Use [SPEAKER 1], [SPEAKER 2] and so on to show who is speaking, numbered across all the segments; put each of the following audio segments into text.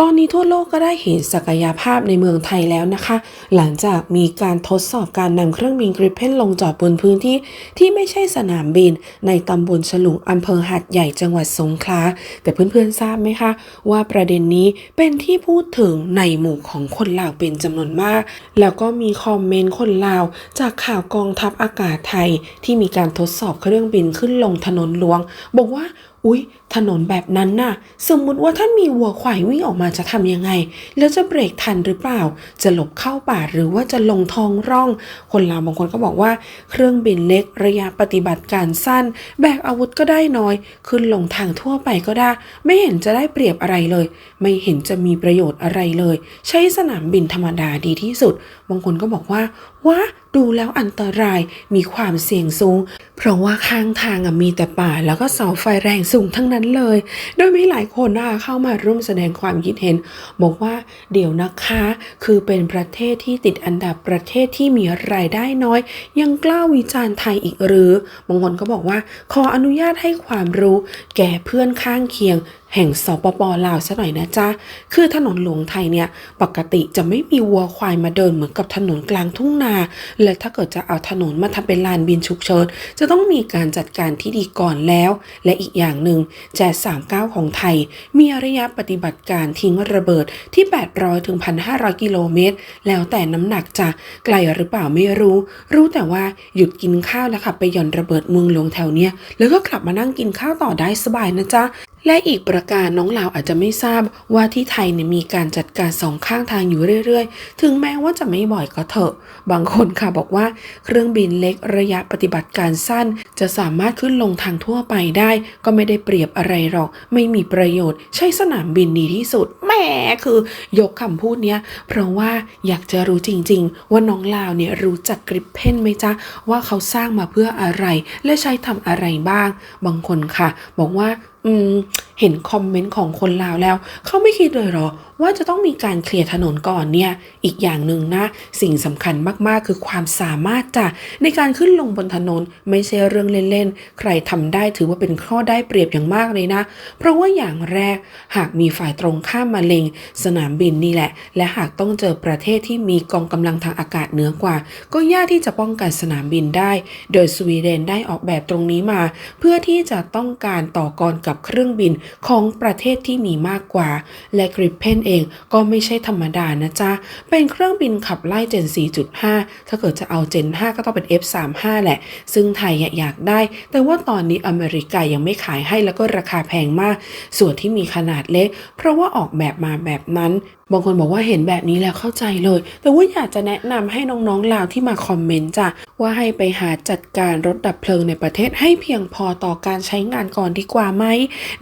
[SPEAKER 1] ตอนนี้ทั่วโลกก็ได้เห็นศักยภาพในเมืองไทยแล้วนะคะ หลังจากมีการทดสอบการนำเครื่องบินกริปเพนลงจอดบนพื้นที่ที่ไม่ใช่สนามบิน ในตำบลฉลุงอำเภอหัดใหญ่จังหวัดสงขลาแต่เพื่อนๆทราบไหมคะ ว่าประเด็นนี้เป็นที่พูดถึงในหมู่ของคนลาวเป็นจำนวนมาก แล้วก็มีคอมเมนต์คนลาว จากข่าวกองทัพอากาศไทย ที่มีการทดสอบเครื่องบินขึ้นลงถนนหลวง บอกว่า อุ๊ย ถนนแบบนั้นน่ะ สมมุติว่าถ้านมีวัวควายวิ่งออกมาจะทำยังไง แล้วจะเบรกทันหรือเปล่า จะหลบเข้าป่าหรือว่าจะลงท้องร่อง คนลาวบางคนก็บอกว่า เครื่องบินเล็กระยะปฏิบัติการสั้น แบกอาวุธก็ได้น้อย ขึ้นลงทางทั่วไปก็ได้ ไม่เห็นจะได้เปรียบอะไรเลย ไม่เห็นจะมีประโยชน์อะไรเลย ใช้สนามบินธรรมดาดีที่สุด บางคนก็บอกว่าว้า ดูแล้วอันตรายมีความเสี่ยงสูง เพราะว่าข้างทางมีแต่ป่าแล้วก็เสาไฟแรงสูงทั้งนั้นเลย โดยมีหลายคนนะคะเข้ามาร่วมแสดงความคิดเห็น บอกว่าเดี๋ยวนะคะ คือเป็นประเทศที่ติดอันดับประเทศที่มีรายได้น้อย ยังกล้าวิจารณ์ไทยอีกหรือบางคนก็บอกว่า ขออนุญาตให้ความรู้ แก่เพื่อนข้างเคียง แห่งสปปลาวซะหน่อยนะจ๊ะ คือถนนหลวงไทยเนี่ยปกติจะไม่มีวัวควายมาเดินเหมือนกับถนนกลางทุ่งนา และถ้าเกิดจะเอาถนนมาทำเป็นลานบินฉุกเฉินจะต้องมีการจัดการที่ดีก่อนแล้ว และอีกอย่างหนึ่งแจ๊39ของไทย มีระยะปฏิบัติการทิ้งระเบิดที่ 800ถึง1,500 กิโลเมตร แล้วแต่น้ำหนักจะไกลหรือเปล่าไม่รู้ รู้แต่ว่าหยุดกินข้าวแล้วขับไปหย่อนระเบิดเมืองหลวงแถวเนี้ยแล้วก็กลับมานั่งกินข้าวต่อได้สบายนะจ๊ะ และอีกประการน้องลาวอาจจะไม่ทราบว่าที่ไทยเนี่ยมีการจัดการสองข้างทางอยู่เรื่อยๆ ถึงแม้ว่าจะไม่บ่อยก็เถอะ บางคนค่ะบอกว่าเครื่องบินเล็กระยะปฏิบัติการสั้น จะสามารถขึ้นลงทางทั่วไปได้ ก็ไม่ได้เปรียบอะไรหรอก ไม่มีประโยชน์ ใช้สนามบินดีที่สุดแหมคือยกคำพูดเนี้ยเพราะว่าอยากจะรู้จริง ๆ ว่าน้องลาวเนี่ยรู้จักกริปเพนไหมจ๊ะว่าเขาสร้างมาเพื่ออะไร และใช้ทำอะไรบ้าง บางคนค่ะ บอกว่า อืม เห็นคอมเมนต์ของคนลาวแล้ว เขาไม่คิดเลยเหรอว่าจะต้องมีการเคลียร์ถนนก่อนเนี่ย อีกอย่างหนึ่งนะ สิ่งสำคัญมากๆ คือความสามารถจ้ะในการขึ้นลงบนถนนไม่ใช่เรื่องเล่นๆ ใครทำได้ถือว่าเป็นข้อได้เปรียบอย่างมากเลยนะ เพราะว่าอย่างแรกหากมีฝ่ายตรงข้ามมาเลงสนามบินนี่แหละ และหากต้องเจอประเทศที่มีกองกำลังทางอากาศเหนือกว่า ก็ยากที่จะป้องกันสนามบินได้ โดยสวีเดนได้ออกแบบตรงนี้มา เพื่อที่จะต้องการต่อกรกับเครื่องบินของประเทศที่มีมากกว่า และกริปเพนเองก็ไม่ใช่ธรรมดานะจ๊ะ เป็นเครื่องบินขับไล่เจน 4.5 ถ้าเกิดจะเอาเจน 5 ก็ต้องเป็น F35 แหละ ซึ่งไทยอยากได้ แต่ว่าตอนนี้อเมริกายังไม่ขายให้แล้วก็ราคาแพงมาก ส่วนที่มีขนาดเล็ก เพราะว่าออกแบบมาแบบนั้นบางคนบอกว่าเห็นแบบนี้แล้วเข้าใจเลย แต่ว่าอยากจะแนะนำให้น้องๆลาวที่มาคอมเมนต์จ้ะว่าให้ไปหาจัดการรถดับเพลิงในประเทศให้เพียงพอต่อการใช้งานก่อนดีกว่าไหม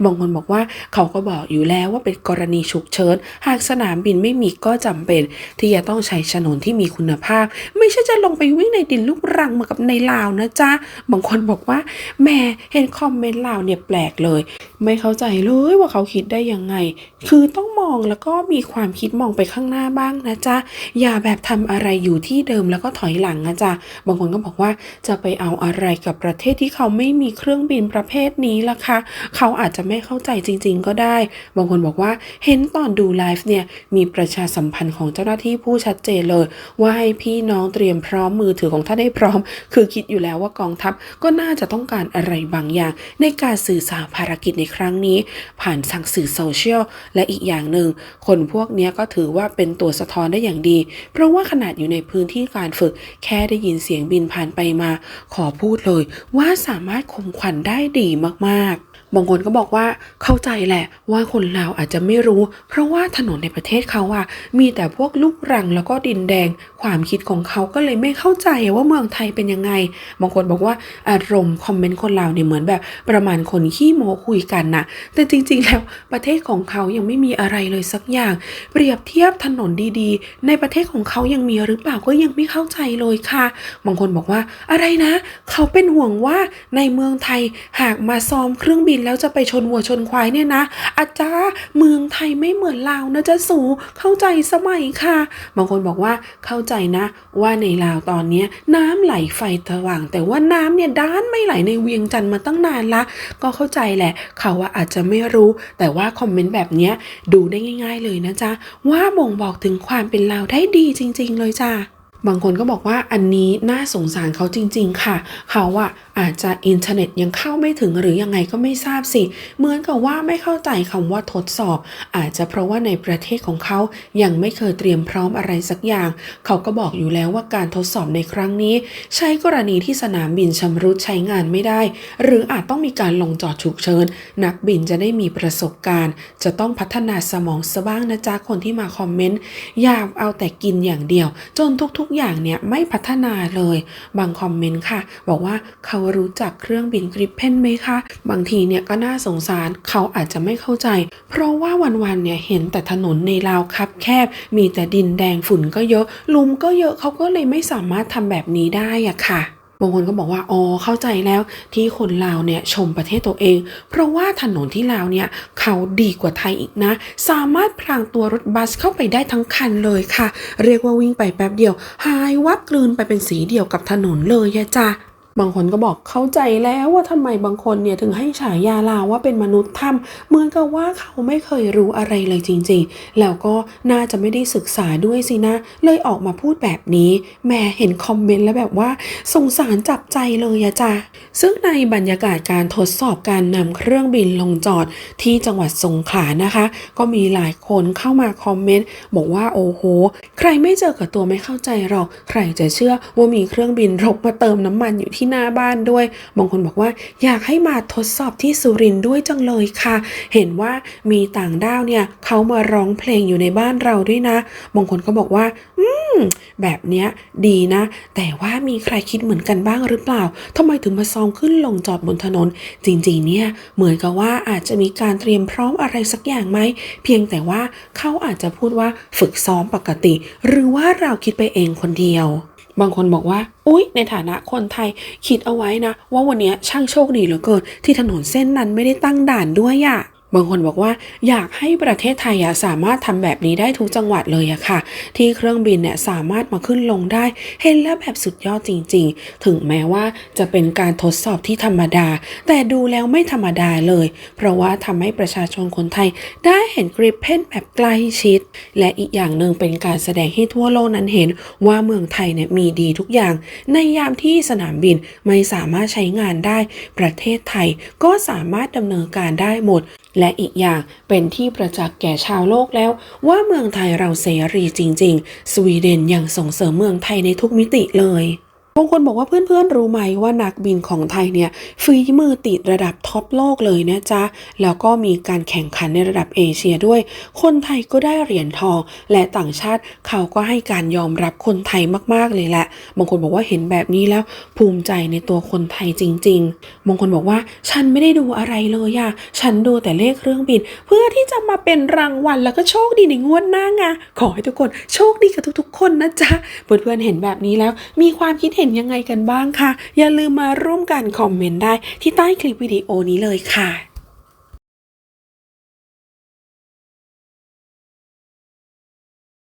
[SPEAKER 1] บางคนบอกว่าเขาก็บอกอยู่แล้วว่าเป็นกรณีฉุกเฉินหากสนามบินไม่มีก็จำเป็น ที่จะต้องใช้ถนนที่มีคุณภาพ ไม่ใช่จะลงไปวิ่งในดินลูกรังเหมือนกับในลาวนะจ๊ะบางคนบอกว่าแหม่เห็นคอมเมนต์ลาวเนี่ยแปลกเลย ไม่เข้าใจเลยว่าเขาคิดได้ยังไง คือต้อง องแล้วก็มีความคิดมองไปข้างหน้าบ้างนะจ๊ะ อย่าแบบทำอะไรอยู่ที่เดิมแล้วก็ถอยหลังนะจ๊ะ บางคนก็บอกว่าจะไปเอาอะไรกับประเทศที่เขาไม่มีเครื่องบินประเภทนี้ล่ะคะ เขาอาจจะไม่เข้าใจจริง ๆ ก็ได้ บางคนบอกว่าเห็นตอนดูไลฟ์เนี่ยมีประชาสัมพันธ์ของเจ้าหน้าที่ผู้ชัดเจนเลย ว่าให้พี่น้องเตรียมพร้อมมือถือของท่านให้พร้อม คือคิดอยู่แล้วว่ากองทัพก็น่าจะต้องการอะไรบางอย่าง ในการสื่อสารภารกิจในครั้งนี้ ผ่านสั่งสื่อโซเชียลและอีกอย่างหนึ่ง คนพวกนี้ก็ถือว่าเป็นตัวสะท้อนได้อย่างดี เพราะว่าขนาดอยู่ในพื้นที่การฝึกแค่ได้ยินเสียงบินผ่านไปมา ขอพูดเลยว่าสามารถข่มขวัญได้ดีมากๆ บางคนก็บอกว่าเข้าใจแหละว่าคนลาวอาจจะไม่รู้ เพราะว่าถนนในประเทศเขาอะมีแต่พวกลูกรังแล้วก็ดินแดง ความคิดของเขาก็เลยไม่เข้าใจว่าเมืองไทยเป็นยังไง บางคนบอกว่าอารมณ์คอมเมนต์คนลาวเนี่ยเหมือนแบบประมาณคนขี้โมคุยกันนะแต่จริงๆแล้วประเทศของเขายังไม่มีอะไรเลยสักอย่าง เปรียบเทียบถนนดีๆ ในประเทศของเขายังมีหรือเปล่าก็ยังไม่เข้าใจเลยค่ะ บางคนบอกว่าอะไรนะ เขาเป็นห่วงว่าในเมืองไทยหากมาซ้อมเครื่องบินนแล้วจะไปชนวัวชนควายเนี่ยนะอาจารย์เมืองไทยไม่เหมือนลาวนะจ๊ะสูเข้าใจสมัยค่ะบางคนบอกว่าเข้าใจนะ ว่าในลาวตอนเนี้น้ำไหลไฟสว่าง แต่ว่าน้ำเนี่ยด้านไม่ไหลในเวียงจันทร์มาตั้งนานละ ก็เข้าใจแหละ เขาว่าอาจจะไม่รู้ แต่ว่าคอมเมนต์แบบเนี้ยดูได้ง่าย ๆเลยนะจ๊ะว่าบ่งบอกถึงความเป็นลาวได้ดีจริง ๆ เลยจ้า บางคนก็บอกว่าอันนี้น่าสงสารเขาจริง ๆ ค่ะ เขาอะอาจจะอินเทอร์เน็ตยังเข้าไม่ถึงหรือยังไงก็ไม่ทราบสิ เหมือนกับว่าไม่เข้าใจคำว่าทดสอบ อาจจะเพราะว่าในประเทศของเขายังไม่เคยเตรียมพร้อมอะไรสักอย่าง เขาก็บอกอยู่แล้วว่าการทดสอบในครั้งนี้ ใช้กรณีที่สนามบินชำรุดใช้งานไม่ได้ หรืออาจต้องมีการลงจอดฉุกเฉินนักบินจะได้มีประสบการณ์ จะต้องพัฒนาสมองซะบ้างนะจ๊ะคนที่มาคอมเมนต์อย่าเอาแต่กินอย่างเดียว จนทุกๆอย่างเนี่ยไม่พัฒนาเลย บางคอมเมนต์ค่ะ บอกว่าเขารู้จักเครื่องบินกริปเพนไหมคะ บางทีเนี่ยก็น่าสงสารเขาอาจจะไม่เข้าใจ เพราะว่าวันๆเนี่ยเห็นแต่ถนนในลาวคับแคบ มีแต่ดินแดงฝุ่นก็เยอะ ลุมก็เยอะเขาก็เลยไม่สามารถทำแบบนี้ได้อะค่ะ บางคนก็บอกว่าอ๋อเข้าใจแล้วที่คนลาวเนี่ยชมประเทศตัวเอง เพราะว่าถนนที่ลาวเนี่ยเขาดีกว่าไทยอีกนะ สามารถพรางตัวรถบัสเข้าไปได้ทั้งคันเลยค่ะ เรียกว่าวิ่งไปแป๊บเดียว หายวับกลืนไปเป็นสีเดียวกับถนนเลยอะจ้ะ บางคนก็บอกเข้าใจแล้วว่าทำไมบางคนเนี่ยถึงให้ฉายาลาวว่าเป็นมนุษย์ถ้ำเหมือนกับว่าเขาไม่เคยรู้อะไรเลยจริงๆ แล้วก็น่าจะไม่ได้ศึกษาด้วยสินะ เลยออกมาพูดแบบนี้แม่เห็นคอมเมนต์แล้วแบบว่าสงสารจับใจเลยอะจ้ะซึ่งในบรรยากาศการทดสอบการนำเครื่องบินลงจอดที่จังหวัดสงขลานะคะ ก็มีหลายคนเข้ามาคอมเมนต์บอกว่าโอ้โห ใครไม่เจอกับตัวไม่เข้าใจหรอกใครจะเชื่อว่ามีเครื่องบินรบมาเติมน้ำมันอยู่ที่หน้าบ้านด้วย บางคนบอกว่าอยากให้มาทดสอบที่สุรินทร์ด้วยจังเลยค่ะ เห็นว่ามีต่างด้าวเนี่ยเขามาร้องเพลงอยู่ในบ้านเราด้วยนะ บางคนก็บอกว่า อืม แบบเนี้ยดีนะ แต่ว่ามีใครคิดเหมือนกันบ้างหรือเปล่าทำไมถึงมาซอมขึ้นลงจอดบนถนน จริงๆ เนี่ยเหมือนกับว่าอาจจะมีการเตรียมพร้อมอะไรสักอย่างไหม เพียงแต่ว่าเขาอาจจะพูดว่าฝึกซ้อมปกติ หรือว่าเราคิดไปเองคนเดียว บางคนบอกว่า อุ๊ย ในฐานะคนไทยคิดเอาไว้นะ ว่าวันนี้ช่างโชคดีเหลือเกินที่ถนนเส้นนั้นไม่ได้ตั้งด่านด้วยอะ บางคนบอกว่าอยากให้ประเทศไทยสามารถทำแบบนี้ได้ทุกจังหวัดเลยอะค่ะ ที่เครื่องบินเนี่ยสามารถมาขึ้นลงได้ เห็นแล้วแบบสุดยอดจริง ๆ ถึงแม้ว่าจะเป็นการทดสอบที่ธรรมดา แต่ดูแล้วไม่ธรรมดาเลย เพราะว่าทำให้ประชาชนคนไทยได้เห็นกริปเพนแบบใกล้ชิด และอีกอย่างหนึ่งเป็นการแสดงให้ทั่วโลกนั้นเห็นว่าเมืองไทยเนี่ยมีดีทุกอย่าง ในยามที่สนามบินไม่สามารถใช้งานได้ ประเทศไทยก็สามารถดำเนินการได้หมด และอีกอย่างเป็นที่ประจักษ์แก่ชาวโลกแล้ว ว่าเมืองไทยเราเสรีจริง ๆ สวีเดนยังส่งเสริมเมืองไทยในทุกมิติเลย บางคนบอกว่าเพื่อนๆรู้ไหมว่านักบินของไทยเนี่ยฝีมือติดระดับท็อปโลกเลยนะจ๊ะ แล้วก็มีการแข่งขันในระดับเอเชียด้วย คนไทยก็ได้เหรียญทอง และต่างชาติเขาก็ให้การยอมรับคนไทยมากๆเลยแหละ บางคนบอกว่าเห็นแบบนี้แล้วภูมิใจในตัวคนไทยจริง ๆ บางคนบอกว่าฉันไม่ได้ดูอะไรเลยอะฉันดูแต่เลขเครื่องบิน เพื่อที่จะมาเป็นรางวัลแล้วก็โชคดีในงวดหน้าไงขอให้ทุกคนโชคดีกับทุกๆ คนนะจ๊ะเพื่อนๆเห็นแบบนี้แล้วมีความคิดเห็นนยังไงกันบ้างคะอย่าลืมมาร่วมกันคอมเมนต์ได้ที่ใต้คลิปวิดีโอนี้เลยค่ะ